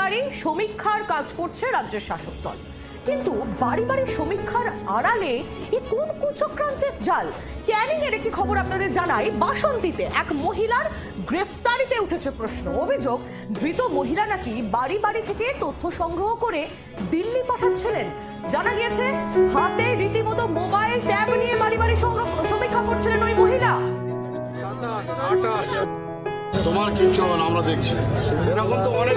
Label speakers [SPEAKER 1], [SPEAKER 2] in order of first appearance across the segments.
[SPEAKER 1] বাড়ি বাড়ি সমীক্ষার কাজ করছে রাজ্যের শাসক দল কিন্তু বাড়ি বাড়ি সমীক্ষার আড়ালে এ কোন কুচক্রান্তের জাল ক্যারিং এর একটি খবর আপনাদের জানাই বাসন্তীতে এক মহিলার গ্রেফতারিতে উঠেছে প্রশ্ন অভিযোগ ধৃত মহিলা নাকি বাড়ি বাড়ি থেকে তথ্য সংগ্রহ করে দিল্লি পাঠাচ্ছিলেন জানা গিয়েছে হাতে রীতিমতো মোবাইল ট্যাব নিয়ে বাড়ি বাড়ি সমীক্ষা করছিলেন ওই মহিলা
[SPEAKER 2] তোমার কিচ্ছু আমরা দেখছি এরকম তো অনেক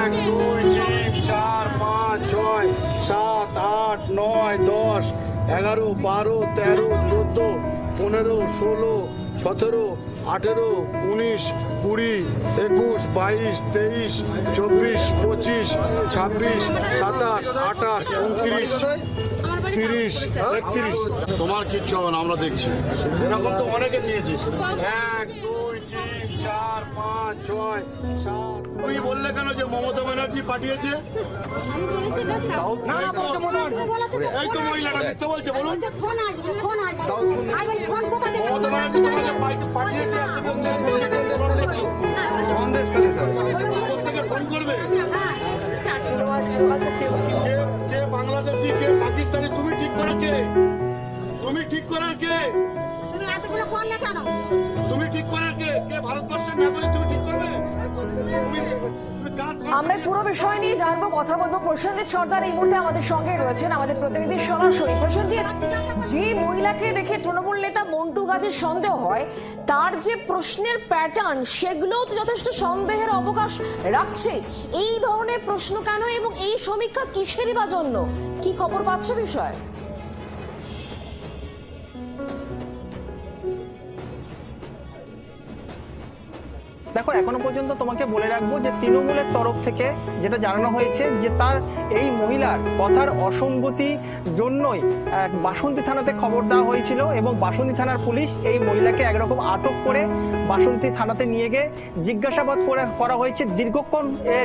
[SPEAKER 2] এক দুই তিন চার পাঁচ ছয় সাত আট নয় দশ এগারো বারো তেরো চোদ্দ পনেরো ষোলো সতেরো আঠেরো উনিশ কুড়ি একুশ বাইশ তেইশ চব্বিশ পঁচিশ ছাব্বিশ সাতাশ আঠাশ উনত্রিশ তিরিশ একত্রিশ তোমার কিচ্ছু হবে না আমরা দেখছি এরকম তো অনেকে নিয়েছিস এক পাঁচ তুই বললে কেন যে মমতা ব্যানার্জি পাঠিয়েছে এই তো বলছে বলুন পাঠিয়েছে
[SPEAKER 1] আমরা পুরো বিষয় নিয়ে জানবো কথা বলবো প্রসেনজিৎ সর্দার এই মুহূর্তে আমাদের সঙ্গে রয়েছেন আমাদের প্রতিনিধি সরাসরি প্রসেনজিৎ যে মহিলাকে দেখে তৃণমূল নেতা মন্টু গাজের সন্দেহ হয় তার যে প্রশ্নের প্যাটার্ন সেগুলো যথেষ্ট সন্দেহের অবকাশ রাখছে এই ধরনের প্রশ্ন কেন এবং এই সমীক্ষা কিসেরই বা জন্য কি খবর পাচ্ছে বিষয়
[SPEAKER 3] দেখো এখনো পর্যন্ত তোমাকে বলে রাখবো যে তৃণমূলের তরফ থেকে যেটা জানানো হয়েছে যে তার এই মহিলার কথার অসঙ্গতি জন্যই বাসন্তী থানাতে খবর দেওয়া হয়েছিল এবং বাসন্তী থানার পুলিশ এই মহিলাকে একরকম আটক করে বাসন্তী থানাতে নিয়ে গিয়ে জিজ্ঞাসাবাদ করে করা হয়েছে দীর্ঘক্ষণ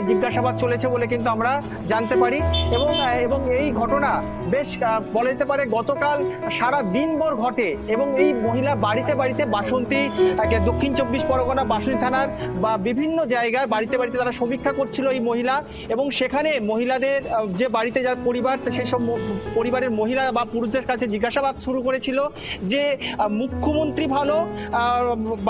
[SPEAKER 3] জিজ্ঞাসাবাদ চলেছে বলে কিন্তু আমরা জানতে পারি এবং এবং এই ঘটনা বেশ বলা যেতে পারে গতকাল সারা দিনভর ঘটে এবং এই মহিলা বাড়িতে বাড়িতে বাসন্তী দক্ষিণ চব্বিশ পরগনা বাসন্তী থানার বা বিভিন্ন জায়গায় বাড়িতে বাড়িতে তারা সমীক্ষা করছিল এই মহিলা এবং সেখানে মহিলাদের যে বাড়িতে যা পরিবার সেসব পরিবারের মহিলা বা পুরুষদের কাছে জিজ্ঞাসাবাদ শুরু করেছিল যে মুখ্যমন্ত্রী ভালো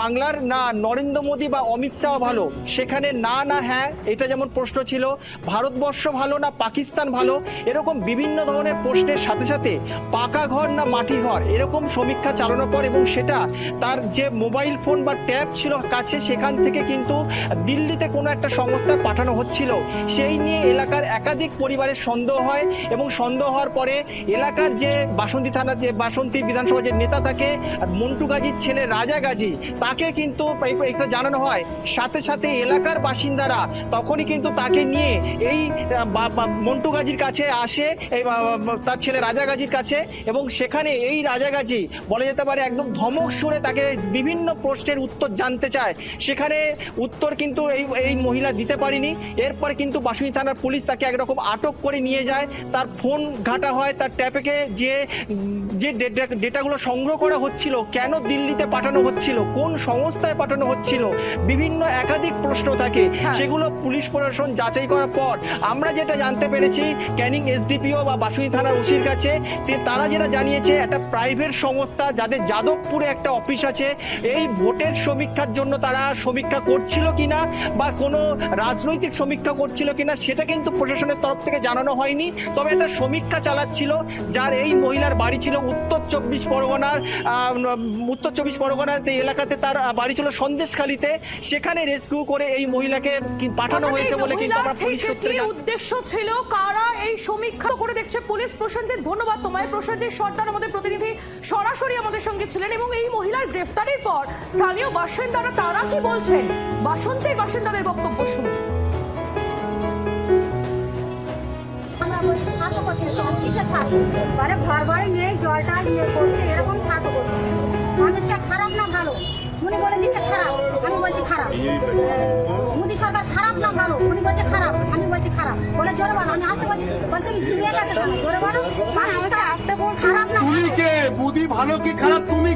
[SPEAKER 3] বাংলার না নরেন্দ্র মোদী বা অমিত শাহ ভালো সেখানে না না হ্যাঁ এটা যেমন প্রশ্ন ছিল ভারতবর্ষ ভালো না পাকিস্তান ভালো এরকম বিভিন্ন ধরনের প্রশ্নের সাথে সাথে পাকা ঘর না মাটি ঘর এরকম সমীক্ষা চালানোর পর এবং সেটা তার যে মোবাইল ফোন বা ট্যাব ছিল কাছে সেখান থেকে থেকে কিন্তু দিল্লিতে কোনো একটা সংস্থায় পাঠানো হচ্ছিল সেই নিয়ে এলাকার একাধিক পরিবারের সন্দেহ হয় এবং সন্দেহ হওয়ার পরে এলাকার যে বাসন্তী থানা যে বাসন্তী বিধানসভা যে নেতা থাকে মন্টু গাজীর ছেলে রাজা গাজী তাকে কিন্তু এটা জানানো হয় সাথে সাথে এলাকার বাসিন্দারা তখনই কিন্তু তাকে নিয়ে এই মন্টু গাজীর কাছে আসে এই তার ছেলে রাজা গাজীর কাছে এবং সেখানে এই রাজা গাজী বলা যেতে পারে একদম ধমক সুরে তাকে বিভিন্ন প্রশ্নের উত্তর জানতে চায় সেখানে উত্তর কিন্তু এই এই মহিলা দিতে পারেনি এরপর কিন্তু বাসুনি থানার পুলিশ তাকে একরকম আটক করে নিয়ে যায় তার ফোন ঘাটা হয় তার ট্যাপেকে যে যে ডেটাগুলো সংগ্রহ করা হচ্ছিল কেন দিল্লিতে পাঠানো হচ্ছিল কোন সংস্থায় পাঠানো হচ্ছিল বিভিন্ন একাধিক প্রশ্ন থাকে হ্যাঁ। সেগুলো পুলিশ প্রশাসন যাচাই করার পর আমরা যেটা জানতে পেরেছি ক্যানিং এসডিপিও বা বাসুনি থানার ওসির কাছে তারা যেটা জানিয়েছে একটা প্রাইভেট সংস্থা যাদের যাদবপুরে একটা অফিস আছে এই ভোটের সমীক্ষার জন্য তারা সমীক্ষা করছিল কিনা বা কোনো রাজনৈতিক সমীক্ষা করছিল কিনা সেটা কিন্তু প্রশাসনের তরফ থেকে জানানো হয়নি তবে একটা সমীক্ষা চালাচ্ছিল যার এই মহিলার বাড়ি ছিল উত্তর চব্বিশ পরগনার উত্তর চব্বিশ পরগনার এলাকাতে তার বাড়ি ছিল সন্দেশখালিতে সেখানে রেস্কিউ করে এই মহিলাকে পাঠানো হয়েছে বলে কিন্তু আমরা পুলিশ সূত্রে
[SPEAKER 1] উদ্দেশ্য ছিল কারা এই সমীক্ষা করে দেখছে পুলিশ প্রশান্তের ধন্যবাদ তোমায় প্রশান্তের সর্দার আমাদের প্রতিনিধি সরাসরি আমাদের সঙ্গে ছিলেন এবং এই মহিলার গ্রেফতারের পর স্থানীয় বাসিন্দারা তারা কি বলছেন বাসন্তের বাসিন্দাদের বক্তব্য শুনুন
[SPEAKER 4] কিসের খারাপ না ভালো উনি বলে দিচ্ছে খারাপ আমি বলছি খারাপ মোদী সরকার খারাপ না ভালো আমি বলছি খারাপ বলে জোরে বলো আমি আসতে বলছি বলছে তুমি গেছে খারাপ না
[SPEAKER 2] তুমি কে ভালো কি খারাপ তুমি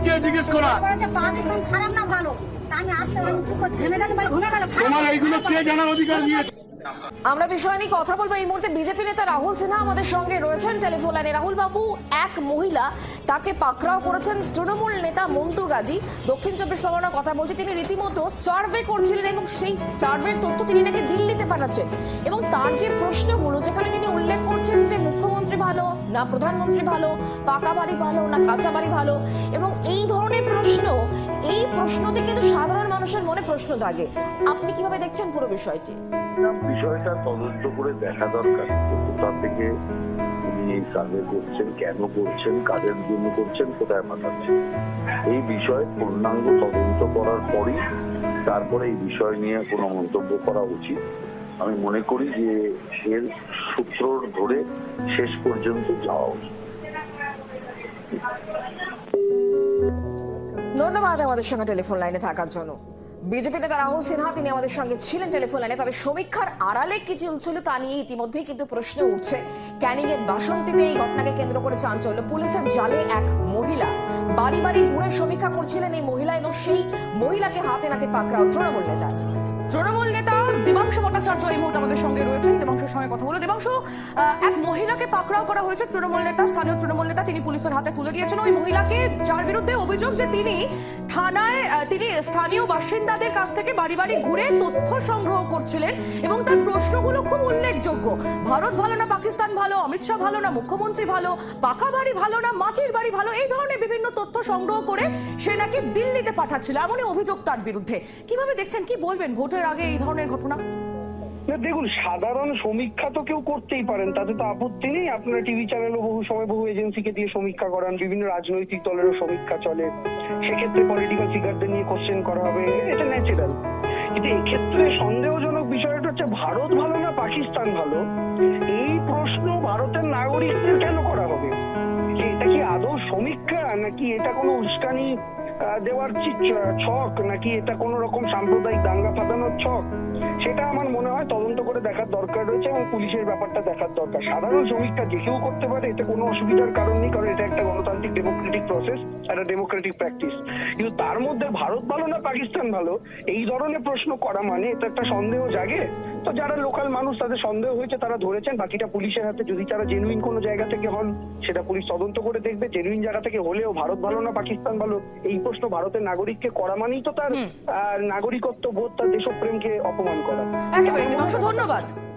[SPEAKER 4] খারাপ না ভালো তা আমি আসতে আমি চুপ করে ঘেমে গেল ঘুমে গেল
[SPEAKER 2] তোমার জানার অধিকার দিয়েছে
[SPEAKER 1] আমরা বিষয় নিয়ে কথা বলবো এই মুহূর্তে বিজেপি নেতা রাহুল সিনহা আমাদের সঙ্গে রয়েছেন টেলিফোন লাইনে রাহুল বাবু এক মহিলা তাকে পাকড়াও করেছেন তৃণমূল নেতা মন্টু গাজী দক্ষিণ চব্বিশ পরগনার কথা বলছি তিনি রীতিমতো সার্ভে করছিলেন এবং সেই সার্ভের তথ্য তিনি নাকি দিল্লিতে পাঠাচ্ছেন এবং তার যে প্রশ্নগুলো যেখানে তিনি উল্লেখ করছেন যে মুখ্যমন্ত্রী ভালো না প্রধানমন্ত্রী ভালো পাকা বাড়ি ভালো না কাঁচা বাড়ি ভালো এবং এই ধরনের প্রশ্ন এই প্রশ্নতে কিন্তু সাধারণ মানুষের মনে প্রশ্ন জাগে আপনি কিভাবে দেখছেন পুরো বিষয়টি
[SPEAKER 5] বিষয়টা তদন্ত করে দেখা দরকার কোথা থেকে উনি এই সার্ভে করছেন কেন করছেন কাদের জন্য করছেন কোথায় পাঠাচ্ছেন এই বিষয়ে পূর্ণাঙ্গ তদন্ত করার পরই তারপরে এই বিষয় নিয়ে কোনো মন্তব্য করা উচিত আমি মনে করি যে এর সূত্র ধরে শেষ পর্যন্ত যাওয়া উচিত
[SPEAKER 1] ধন্যবাদ আমাদের সঙ্গে টেলিফোন লাইনে থাকার জন্য বিজেপি নেতা রাহুল সিনহা তিনি আমাদের সঙ্গে ছিলেন টেলিফোন লাইনে তবে সমীক্ষার আড়ালে কি চলছিল তা নিয়ে ইতিমধ্যেই কিন্তু প্রশ্ন উঠছে ক্যানিং এর বাসন্তীতে এই ঘটনাকে কেন্দ্র করে চাঞ্চল্য পুলিশের জালে এক মহিলা বাড়ি বাড়ি ঘুরে সমীক্ষা করছিলেন এই মহিলা এবং সেই মহিলাকে হাতে নাতে পাকড়াও তৃণমূল নেতা তৃণমূল নেতা দেবাংশু ভট্টাচার্য এই মুহূর্তে আমাদের সঙ্গে রয়েছেন দেবাংশুর সঙ্গে কথা বলো দেবাংশু এক মহিলাকে পাকড়াও করা হয়েছে তৃণমূল নেতা স্থানীয় তৃণমূল নেতা তিনি পুলিশের হাতে তুলে দিয়েছেন ওই মহিলাকে যার বিরুদ্ধে অভিযোগ যে তিনি থানায় তিনি স্থানীয় বাসিন্দাদের কাছ থেকে বাড়ি বাড়ি ঘুরে তথ্য সংগ্রহ করছিলেন এবং তার প্রশ্নগুলো খুব উল্লেখযোগ্য ভারত ভালো না পাকিস্তান ভালো অমিত শাহ ভালো না মুখ্যমন্ত্রী ভালো পাকা বাড়ি ভালো না মাটির বাড়ি ভালো এই ধরনের বিভিন্ন তথ্য সংগ্রহ করে সে নাকি দিল্লিতে পাঠাচ্ছিল এমনই অভিযোগ তার বিরুদ্ধে কিভাবে দেখছেন কি বলবেন ভোটের আগে এই ধরনের ঘটনা
[SPEAKER 6] দেখুন সাধারণ সমীক্ষা তো কেউ করতেই পারেন তাতে তো আপত্তি নেই আপনারা টিভি চ্যানেলও বহু সময় বহু এজেন্সিকে দিয়ে সমীক্ষা করান বিভিন্ন রাজনৈতিক দলেরও সমীক্ষা চলে সেক্ষেত্রে পলিটিক্যাল ফিগারদের নিয়ে কোশ্চেন করা হবে এটা ন্যাচারাল কিন্তু এক্ষেত্রে সন্দেহজনক বিষয়টা হচ্ছে ভারত ভালো না পাকিস্তান ভালো এই প্রশ্ন ভারতের নাগরিকদের সমীক্ষা নাকি এটা কোনো উস্কানি দেওয়ার ছক নাকি এটা কোন রকম সাম্প্রদায়িক দাঙ্গা ফাটানোর ছক সেটা আমার মনে হয় তদন্ত করে দেখার দরকার রয়েছে এবং পুলিশের ব্যাপারটা দেখার দরকার সাধারণ সমীক্ষা যে কেউ করতে পারে এতে কোনো অসুবিধার কারণ নেই কারণ এটা একটা গণতান্ত্রিক ডেমোক্রেটিক প্রসেস একটা ডেমোক্রেটিক প্র্যাকটিস কিন্তু তার মধ্যে ভারত ভালো না পাকিস্তান ভালো এই ধরনের প্রশ্ন করা মানে এটা একটা সন্দেহ জাগে তো যারা লোকাল মানুষ তাদের সন্দেহ হয়েছে তারা ধরেছেন বাকিটা পুলিশের হাতে যদি তারা জেনুইন কোনো জায়গা থেকে হন সেটা পুলিশ তদন্ত করে দেখবে জেনুইন তিন জায়গা থেকে হলেও ভারত ভালো না পাকিস্তান ভালো এই প্রশ্ন ভারতের নাগরিককে করা মানেই তো তার নাগরিকত্ব বোধ তার দেশপ্রেমকে অপমান করা
[SPEAKER 1] ধন্যবাদ